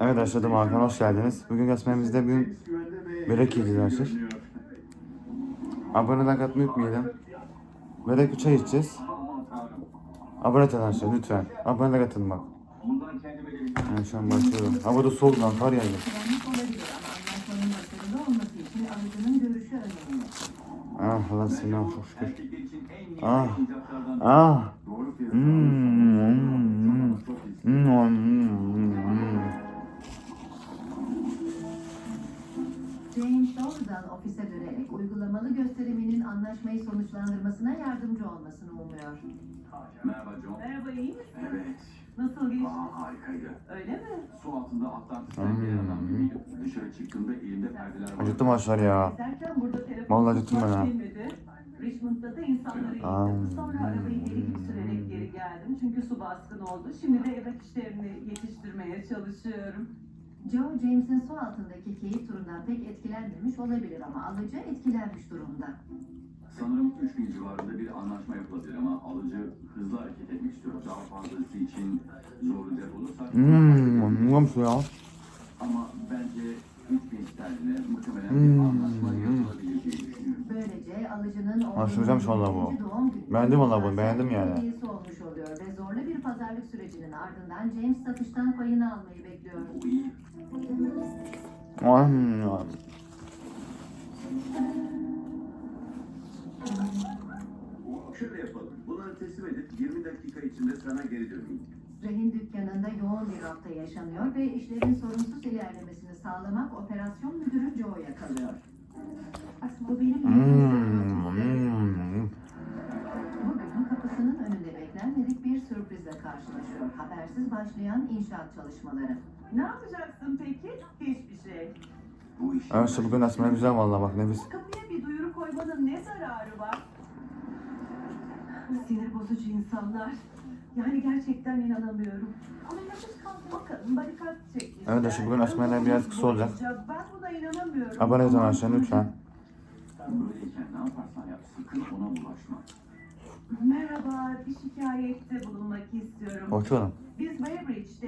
Evet Aşağıdım Hakan hoş geldiniz. Bugün gasmeimizde bugün börek yiyeceğiz arkadaşlar. Abone like atmayı unutmayalım. Börek bir çay içeceğiz. Abone olun arkadaşlar lütfen. Abone like atın bak. Ben şu an başlıyorum. Havada soğuk lan kar yağıyor. Ah Allah seni çok şükür. Ah. Ah. Hmm. James doğrudan ofise dönerek uygulamalı gösteriminin anlaşmayı sonuçlandırmasına yardımcı olmasını umuyor. Merhaba John. Merhaba iyi misin? Evet. Nasıl geçti? Aa, harikaydı. Öyle mi? Su altında Atlantis'ten gelen adam gibiydim. Dışarı çıktığımda elimde perdeler var. Acıktım aşağı ya. Gezerken burada telefon Vallahi acıktım ben ha. Richmond'da da insanları indirdim. Sonra arabayı geri git sürerek geri geldim. Çünkü su baskın oldu. Şimdi de evrak işlerini yetiştirmeye çalışıyorum. Joe, James'in su altındaki keyif turundan pek etkilenmemiş olabilir ama alıcı etkilenmiş durumda. Sanırım 3000 civarında bir anlaşma yapılabilir ama alıcı hızlı hareket etmek istiyor. Daha fazlası için zorlayacak olursak. Hmm. Ne olmuş ya? Ama bence 3000 sterline muhtemelen bir anlaşma yapılabilir diye düşünüyorum. Böylece alıcının Hoşlanacakmış vallahi bu. birinci doğum günü Beğendim vallahi bunu, beğendim yani. olmuş oluyor ve zorlu bir pazarlık sürecinin ardından James satıştan payını almayı bekliyor. Şöyle yapalım. Bunları teslim edip 20 dakika içinde sana geri döneyim. Rehin dükkanında yoğun bir hafta yaşanıyor ve işlerin sorunsuz ilerlemesini sağlamak operasyon müdürü Joe'ya kalıyor. Bu benim. Hmm. Habersiz başlayan inşaat çalışmaları. Ne yapacaksın peki? Hiçbir şey. Bu iş. Evet işte bugün asmen güzel vallahi bak nefis. Kapıya bir duyuru koymanın ne zararı var? Sinir bozucu insanlar. Yani gerçekten inanamıyorum. Ama nefes kalk bakalım barikat çekmişler. Evet, işte bugün Asmenler biraz kısa olacak. Ben buna inanamıyorum. Abone olun arkadaşlar lütfen. Böyleyken ne yaparsan yap sakın ona bulaşma. Merhaba, bir şikayette bulunmak istiyorum. Oturalım. Biz Weybridge'de